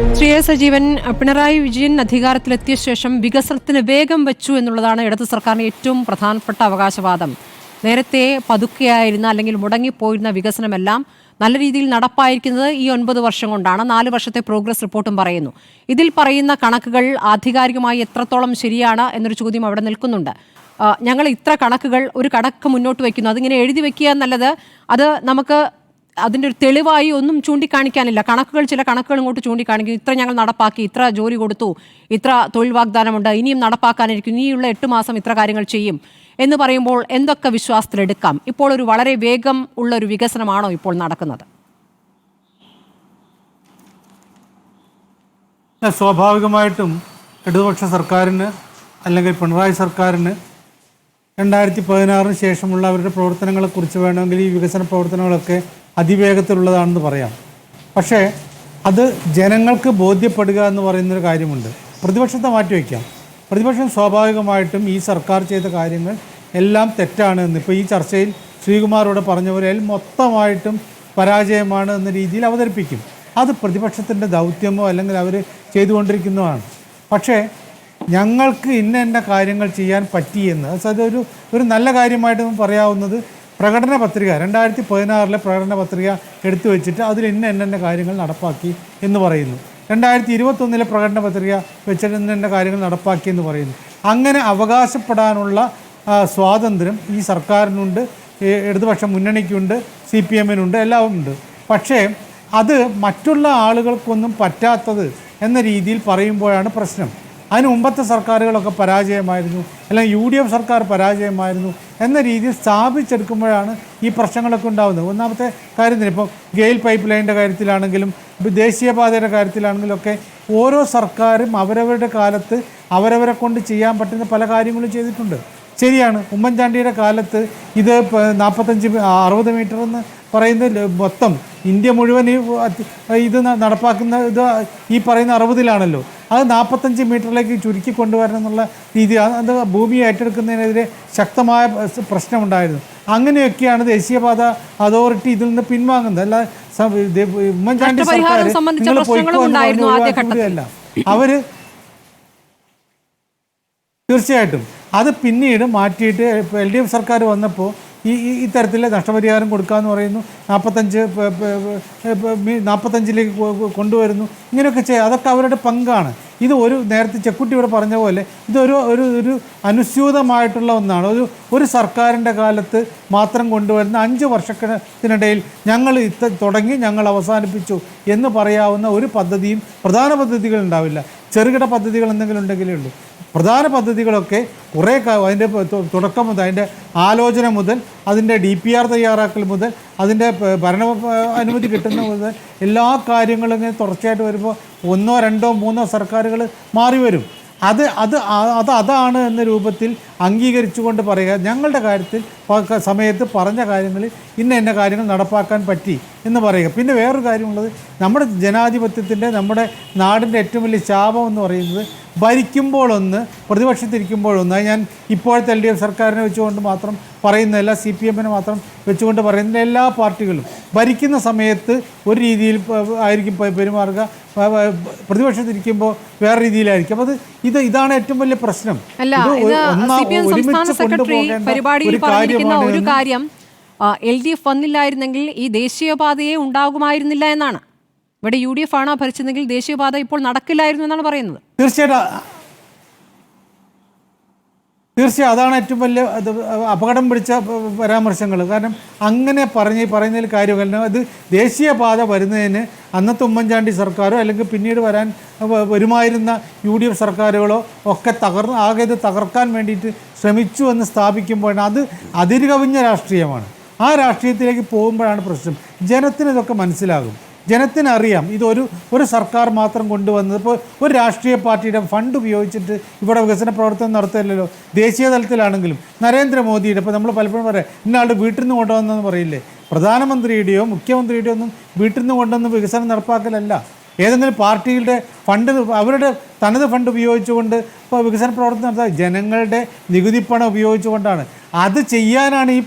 ശ്രീ സജീവൻ പിണറായി വിജയൻ അധികാരത്തിലെത്തിയ ശേഷം വികസനത്തിന് വേഗം വെച്ചു എന്നുള്ളതാണ് ഇടതു സർക്കാരിന് ഏറ്റവും പ്രധാനപ്പെട്ട അവകാശവാദം. നേരത്തെ പതുക്കെയായിരുന്ന അല്ലെങ്കിൽ മുടങ്ങിപ്പോയിരുന്ന വികസനമെല്ലാം നല്ല രീതിയിൽ നടപ്പായിരിക്കുന്നത് ഈ ഒൻപത് വർഷം കൊണ്ടാണ്. നാല് വർഷത്തെ പ്രോഗ്രസ് റിപ്പോർട്ടും പറയുന്നു. ഇതിൽ പറയുന്ന കണക്കുകൾ ആധികാരികമായി എത്രത്തോളം ശരിയാണ് എന്നൊരു ചോദ്യം അവിടെ നിൽക്കുന്നുണ്ട്. ഞങ്ങൾ ഇത്ര കണക്കുകൾ ഒരു കണക്ക് മുന്നോട്ട് വയ്ക്കുന്നു. അതിങ്ങനെ എഴുതി വെക്കുക എന്നുള്ളത് അത് നമുക്ക് അതിന്റെ ഒരു തെളിവായി ഒന്നും ചൂണ്ടിക്കാണിക്കാനില്ല. കണക്കുകൾ ചില കണക്കുകൾ ഇങ്ങോട്ട് ചൂണ്ടിക്കാണിക്കും ഇത്ര ഞങ്ങൾ നടപ്പാക്കി ഇത്ര ജോലി കൊടുത്തു ഇത്ര തൊഴിൽ വാഗ്ദാനമുണ്ട് ഇനിയും നടപ്പാക്കാനിരിക്കും ഇനിയുള്ള എട്ട് മാസം ഇത്ര കാര്യങ്ങൾ ചെയ്യും എന്ന് പറയുമ്പോൾ എന്തൊക്കെ വിശ്വാസത്തിലെടുക്കാം? ഇപ്പോൾ ഒരു വളരെ വേഗം ഉള്ള ഒരു വികസനമാണോ ഇപ്പോൾ നടക്കുന്നത്? സ്വാഭാവികമായിട്ടും ഇടതുപക്ഷ സർക്കാരിന് അല്ലെങ്കിൽ പിണറായി സർക്കാരിന് രണ്ടായിരത്തി പതിനാറിന് ശേഷമുള്ള അവരുടെ പ്രവർത്തനങ്ങളെക്കുറിച്ച് വേണമെങ്കിൽ ഈ വികസന പ്രവർത്തനങ്ങളൊക്കെ അതിവേഗത്തിലുള്ളതാണെന്ന് പറയാം. പക്ഷേ അത് ജനങ്ങൾക്ക് ബോധ്യപ്പെടുക എന്ന് പറയുന്നൊരു കാര്യമുണ്ട്. പ്രതിപക്ഷത്തെ മാറ്റിവെക്കാം പ്രതിപക്ഷം സ്വാഭാവികമായിട്ടും ഈ സർക്കാർ ചെയ്ത കാര്യങ്ങൾ എല്ലാം തെറ്റാണ് എന്ന്. ഇപ്പോൾ ഈ ചർച്ചയിൽ ശ്രീകുമാറോട് പറഞ്ഞ പോലെ എല്ലാം മൊത്തമായിട്ടും പരാജയമാണ് എന്ന രീതിയിൽ അവതരിപ്പിക്കും. അത് പ്രതിപക്ഷത്തിന്റെ ദൗത്യമോ അല്ലെങ്കിൽ അവർ ചെയ്തുകൊണ്ടിരിക്കുന്നതാണ്. പക്ഷേ ഞങ്ങൾക്ക് ഇന്ന കാര്യങ്ങൾ ചെയ്യാൻ പറ്റിയെന്ന് അതൊരു ഒരു നല്ല കാര്യമായിട്ട് പറയാവുന്നത് പ്രകടന പത്രിക രണ്ടായിരത്തി പതിനാറിലെ പ്രകടന പത്രിക എടുത്തു വെച്ചിട്ട് അതിൽ ഇന്ന ഇന്ന കാര്യങ്ങൾ നടപ്പാക്കി എന്ന് പറയുന്നു. രണ്ടായിരത്തി ഇരുപത്തൊന്നിലെ പ്രകടന പത്രിക വെച്ചിട്ട് ഇന്ന ഇന്ന കാര്യങ്ങൾ നടപ്പാക്കി എന്ന് പറയുന്നു. അങ്ങനെ അവകാശപ്പെടാനുള്ള സ്വാതന്ത്ര്യം ഈ സർക്കാരിനുണ്ട് ഇടതുപക്ഷ മുന്നണിക്കുണ്ട് സി പി എമ്മിനുണ്ട് എല്ലാവരും ഉണ്ട്. പക്ഷേ അത് മറ്റുള്ള ആളുകൾക്കൊന്നും പറ്റാത്തത് എന്ന രീതിയിൽ പറയുമ്പോഴാണ് പ്രശ്നം. അതിന് മുമ്പത്തെ സർക്കാരുകളൊക്കെ പരാജയമായിരുന്നു അല്ലെങ്കിൽ യു ഡി എഫ് സർക്കാർ പരാജയമായിരുന്നു എന്ന രീതിയിൽ സ്ഥാപിച്ചെടുക്കുമ്പോഴാണ് ഈ പ്രശ്നങ്ങളൊക്കെ ഉണ്ടാകുന്നത് ഒന്നാമത്തെ കാര്യം തന്നെ ഇപ്പോൾ ഗെയിൽ പൈപ്പ് ലൈനിന്റെ കാര്യത്തിലാണെങ്കിലും ദേശീയപാതയുടെ കാര്യത്തിലാണെങ്കിലും ഒക്കെ ഓരോ സർക്കാരും അവരവരുടെ കാലത്ത് അവരവരെ കൊണ്ട് ചെയ്യാൻ പറ്റുന്ന പല കാര്യങ്ങളും ചെയ്തിട്ടുണ്ട്. ശരിയാണ് ഉമ്മൻചാണ്ടിയുടെ കാലത്ത് ഇത് നാൽപ്പത്തഞ്ച് അറുപത് മീറ്റർ എന്ന് പറയുന്നത് ല- മൊത്തം ഇന്ത്യ മുഴുവൻ ഈ ഇത് നടപ്പാക്കുന്ന ഇത് ഈ പറയുന്ന അറുപതിലാണല്ലോ. അത് നാൽപ്പത്തഞ്ച് മീറ്ററിലേക്ക് ചുരുക്കി കൊണ്ടുവരണം എന്നുള്ള രീതി അത് ഭൂമി ഏറ്റെടുക്കുന്നതിനെതിരെ ശക്തമായ പ്രശ്നമുണ്ടായിരുന്നു. അങ്ങനെയൊക്കെയാണ് ദേശീയപാത അതോറിറ്റി ഇതിൽ നിന്ന് പിൻവാങ്ങുന്നത്. അല്ല ഉമ്മൻചാണ്ടി സർക്കാർ നിങ്ങൾ ആദ്യഘട്ടത്തിൽ. അവർ തീർച്ചയായിട്ടും. അത് പിന്നീട് മാറ്റിയിട്ട് എൽ ഡി എഫ് സർക്കാർ വന്നപ്പോൾ ഈ ഈ ഇത്തരത്തിലെ നഷ്ടപരിഹാരം കൊടുക്കാമെന്ന് പറയുന്നു. നാൽപ്പത്തഞ്ച് നാൽപ്പത്തഞ്ചിലേക്ക് കൊണ്ടുവരുന്നു. ഇങ്ങനെയൊക്കെ ചെയ്യുക അതൊക്കെ അവരുടെ പങ്കാണ്. ഇത് ഒരു നേരത്തെ ചെക്കുട്ടി ഇവിടെ പറഞ്ഞ പോലെ ഇതൊരു ഒരു ഒരു അനുസ്യൂതമായിട്ടുള്ള ഒന്നാണ്. ഒരു ഒരു സർക്കാരിന്റെ കാലത്ത് മാത്രം കൊണ്ടുവരുന്ന അഞ്ച് വർഷത്തിനിടയിൽ ഞങ്ങൾ ഇത്ത തുടങ്ങി ഞങ്ങൾ അവസാനിപ്പിച്ചു എന്ന് പറയാവുന്ന ഒരു പദ്ധതിയും പ്രധാന പദ്ധതികൾ ഉണ്ടാവില്ല. ചെറുകിട പദ്ധതികൾ എന്തെങ്കിലും ഉണ്ടെങ്കിലേ ഉള്ളൂ. പ്രധാന പദ്ധതികളൊക്കെ കുറേ അതിന്റെ തുടക്കം മുതൽ അതിന്റെ ആലോചന മുതൽ അതിന്റെ ഡി പി ആർ തയ്യാറാക്കൽ മുതൽ അതിന്റെ ഭരണ അനുമതി കിട്ടുന്ന മുതൽ എല്ലാ കാര്യങ്ങളും ഇങ്ങനെ തുടർച്ചയായിട്ട് വരുമ്പോൾ ഒന്നോ രണ്ടോ മൂന്നോ സർക്കാരുകൾ മാറി വരും. അത് അത് അത് അതാണ് എന്ന രൂപത്തിൽ അംഗീകരിച്ചുകൊണ്ട് പറയുക ഞങ്ങളുടെ കാര്യത്തിൽ സമയത്ത് പറഞ്ഞ കാര്യങ്ങളിൽ ഇന്ന ഇന്ന കാര്യങ്ങൾ നടപ്പാക്കാൻ പറ്റി എന്ന് പറയുക. പിന്നെ വേറൊരു കാര്യമുള്ളത് നമ്മുടെ ജനാധിപത്യത്തിന്റെ നമ്മുടെ നാടിന്റെ ഏറ്റവും വലിയ ശാപം എന്ന് പറയുന്നത് ഭരിക്കുമ്പോഴൊന്ന് പ്രതിപക്ഷത്തിരിക്കുമ്പോഴൊന്ന് അത് ഞാൻ ഇപ്പോഴത്തെ എൽ ഡി എഫ് സർക്കാരിനെ വെച്ചുകൊണ്ട് മാത്രം പറയുന്നതല്ല സി പി എമ്മിനെ മാത്രം വെച്ചുകൊണ്ട് പറയുന്ന എല്ലാ പാർട്ടികളും ഭരിക്കുന്ന സമയത്ത് ഒരു രീതിയിൽ ആയിരിക്കും പെരുമാറുക. പ്രതിപക്ഷത്തിരിക്കുമ്പോൾ വേറെ രീതിയിലായിരിക്കും. അപ്പോൾ അത് ഇത് ഇതാണ് ഏറ്റവും വലിയ പ്രശ്നം. ഇത് ഒന്നാ- സി പി എം സംസ്ഥാന സെക്രട്ടറി പരിപാടിയിൽ പറഞ്ഞിരിക്കുന്ന ഒരു കാര്യം എൽ ഡി എഫ് വന്നില്ലായിരുന്നെങ്കിൽ ഈ ദേശീയപാതയെ ഉണ്ടാകുമായിരുന്നില്ല എന്നാണ്. ഇവിടെ യു ഡി എഫ് ആണോ ഭരിച്ചതെങ്കിൽ ദേശീയപാത ഇപ്പോൾ നടക്കില്ലായിരുന്നു എന്നാണ് പറയുന്നത്. തീർച്ചയായിട്ടും തീർച്ചയായും അതാണ് ഏറ്റവും വലിയ അപകടം പിടിച്ച പരാമർശങ്ങൾ. കാരണം അങ്ങനെ പറഞ്ഞ് പറയുന്നതിൽ കാര്യമല്ല. അത് ദേശീയപാത വരുന്നതിന് അന്നത്തെ ഉമ്മൻചാണ്ടി സർക്കാരോ അല്ലെങ്കിൽ പിന്നീട് വരാൻ വരുമായിരുന്ന യു ഡി എഫ് സർക്കാരുകളോ ഒക്കെ തകർന്ന് ആകെ ഇത് തകർക്കാൻ വേണ്ടിയിട്ട് ശ്രമിച്ചു എന്ന് സ്ഥാപിക്കുമ്പോഴാണ് അത് അതിരുകവിഞ്ഞ രാഷ്ട്രീയമാണ്. ആ രാഷ്ട്രീയത്തിലേക്ക് പോകുമ്പോഴാണ് പ്രശ്നം. ജനത്തിന് ഇതൊക്കെ മനസ്സിലാകും. ജനത്തിനറിയാം ഇതൊരു ഒരു സർക്കാർ മാത്രം കൊണ്ടുവന്നത്. ഇപ്പോൾ ഒരു രാഷ്ട്രീയ പാർട്ടിയുടെ ഫണ്ട് ഉപയോഗിച്ചിട്ട് ഇവിടെ വികസന പ്രവർത്തനം നടത്തില്ലല്ലോ ദേശീയ തലത്തിലാണെങ്കിലും നരേന്ദ്രമോദിയുടെ ഇപ്പോൾ നമ്മൾ പലപ്പോഴും പറയാം ഇന്നാളുടെ വീട്ടിൽ നിന്ന് കൊണ്ടുവന്നെന്ന് പറയില്ലേ? പ്രധാനമന്ത്രിയുടെയോ മുഖ്യമന്ത്രിയുടെയോ ഒന്നും വീട്ടിൽ നിന്ന് കൊണ്ടുവന്ന് വികസനം നടപ്പാക്കലല്ല. ഏതെങ്കിലും പാർട്ടിയുടെ ഫണ്ട് അവരുടെ തനത് ഫണ്ട് ഉപയോഗിച്ചുകൊണ്ട് ഇപ്പോൾ വികസന പ്രവർത്തനം നടത്താൻ ജനങ്ങളുടെ പണം ഉപയോഗിച്ചുകൊണ്ടാണ്. അത് ചെയ്യാനാണ് ഈ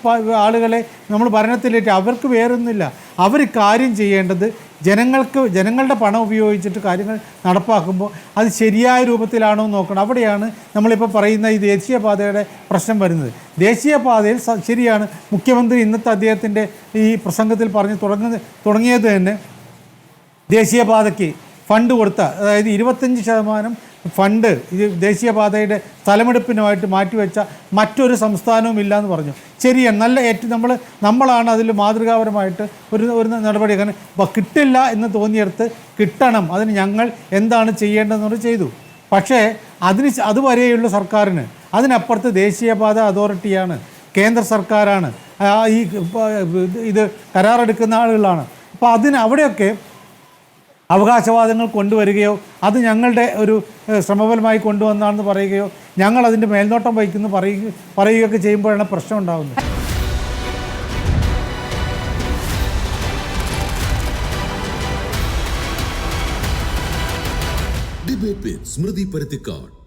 ആളുകളെ നമ്മൾ ഭരണത്തിലേറ്റ്. അവർക്ക് വേറൊന്നുമില്ല. അവർ കാര്യം ചെയ്യേണ്ടത് ജനങ്ങൾക്ക് ജനങ്ങളുടെ പണം ഉപയോഗിച്ചിട്ട് കാര്യങ്ങൾ നടപ്പാക്കുമ്പോൾ അത് ശരിയായ രൂപത്തിലാണോ നോക്കണം. അവിടെയാണ് നമ്മളിപ്പോൾ പറയുന്ന ഈ ദേശീയപാതയുടെ പ്രശ്നം വരുന്നത്. ദേശീയപാതയിൽ ശരിയാണ് മുഖ്യമന്ത്രി ഇന്നത്തെ അദ്ദേഹത്തിന്റെ ഈ പ്രസംഗത്തിൽ പറഞ്ഞ് തുടങ്ങുന്ന തുടങ്ങിയത് തന്നെ ദേശീയപാതയ്ക്ക് ഫണ്ട് കൊടുത്ത അതായത് ഇരുപത്തഞ്ച് ശതമാനം ഫണ്ട് ഇത് ദേശീയപാതയുടെ സ്ഥലമെടുപ്പിനുമായിട്ട് മാറ്റിവെച്ച മറ്റൊരു സംസ്ഥാനവും ഇല്ല എന്ന് പറഞ്ഞു. ശരിയാണ് നല്ല ഏറ്റവും നമ്മൾ നമ്മളാണ് അതിൽ മാതൃകാപരമായിട്ട് ഒരു ഒരു നടപടി. കാരണം കിട്ടില്ല എന്ന് തോന്നിയെടുത്ത് കിട്ടണം. അതിന് ഞങ്ങൾ എന്താണ് ചെയ്യേണ്ടതെന്ന് ചെയ്തു. പക്ഷേ അതിന് അതുവരെയുള്ള സർക്കാരിന് അതിനപ്പുറത്ത് ദേശീയപാത അതോറിറ്റിയാണ് കേന്ദ്ര സർക്കാരാണ്. ഈ ഇത് കരാറെടുക്കുന്ന ആളുകളാണ്. അപ്പോൾ അതിന് അവിടെയൊക്കെ അവകാശവാദങ്ങൾ കൊണ്ടുവരികയോ അത് ഞങ്ങളുടെ ഒരു ശ്രമഫലമായി കൊണ്ടുവന്നാണെന്ന് പറയുകയോ ഞങ്ങൾ അതിന്റെ മേൽനോട്ടം വഹിക്കുന്നു പറയുക പറയുകയൊക്കെ ചെയ്യുമ്പോഴാണ് പ്രശ്നം ഉണ്ടാകുന്നത് സ്മൃതി പരുത്തിക്കാട്.